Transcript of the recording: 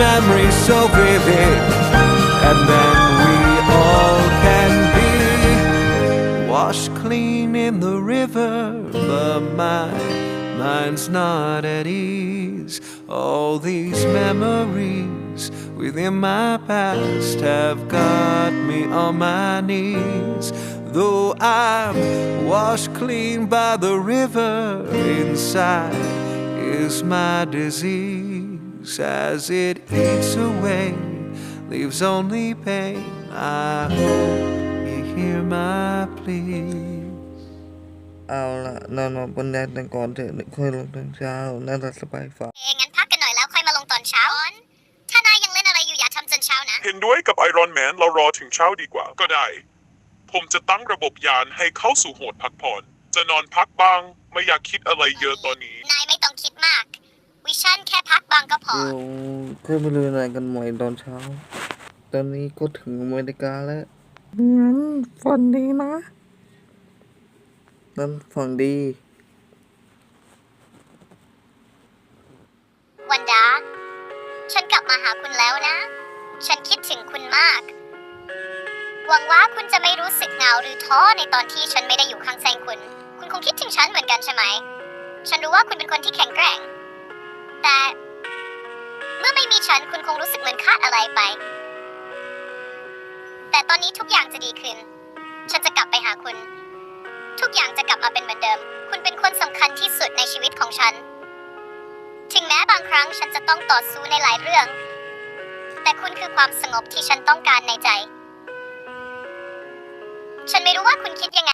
memories so vivid, and then we all can be washed clean in the river. But my mind's not at ease. All these memories within my past have got me on my knees. Though I'm washed clean by the river, inside is my disease as it eats away, leaves only pain. I hope you hear my plea. เอาละนอนบนแดนกันก่อนเถอะค่อยลงตอนเช้าน่าจะสบายฝ่าเองงั้นพักกันหน่อยแล้วค่อยมาลงตอนเช้า ถ้านายยังเล่นอะไรอยู่อย่าทำจนเช้านะ เห็นด้วยกับไอรอนแมนเรารอถึงเช้าดีกว่าก็ได้ ผมจะตั้งระบบยานให้เข้าสู่โหมดพักผ่อน จะนอนพักบ้าง ไม่อยากคิดอะไรเยอะตอนนี้ นายไม่ต้องคิดมาก วิ ชั่นแค่พักบางก็พอเดี๋ยวค่อยไปเลยนายกันใหม่ตอนเช้า ตอนนี้ก็ถึงอเมริกาแล้วงั้นฝันดีนะ นั่นฝันดี วันดา ฉันกลับมาหาคุณแล้วนะ ฉันคิดถึงคุณมาก หวังว่าคุณจะไม่รู้สึกเหงาหรือท้อในตอนที่ฉันไม่ได้อยู่ข้างแซงคุณ คุณคงคิดถึงฉันเหมือนกันใช่ไหม ฉันรู้ว่าคุณเป็นคนที่แข็งแกร่งแต่เมื่อ ไม่มีฉันคุณคงรู้สึกเหมือนขาดอะไรไป แต่ตอนนี้ทุกอย่างจะดีขึ้น ฉันจะกลับไปหาคุณ ทุกอย่างจะกลับมาเป็นเหมือนเดิม คุณเป็นคนสำคัญที่สุดในชีวิตของฉัน ถึงแม้บางครั้งฉันจะต้องต่อสู้ในหลายเรื่อง แต่คุณคือความสงบที่ฉันต้องการในใจ ฉันไม่รู้ว่าคุณคิดยังไง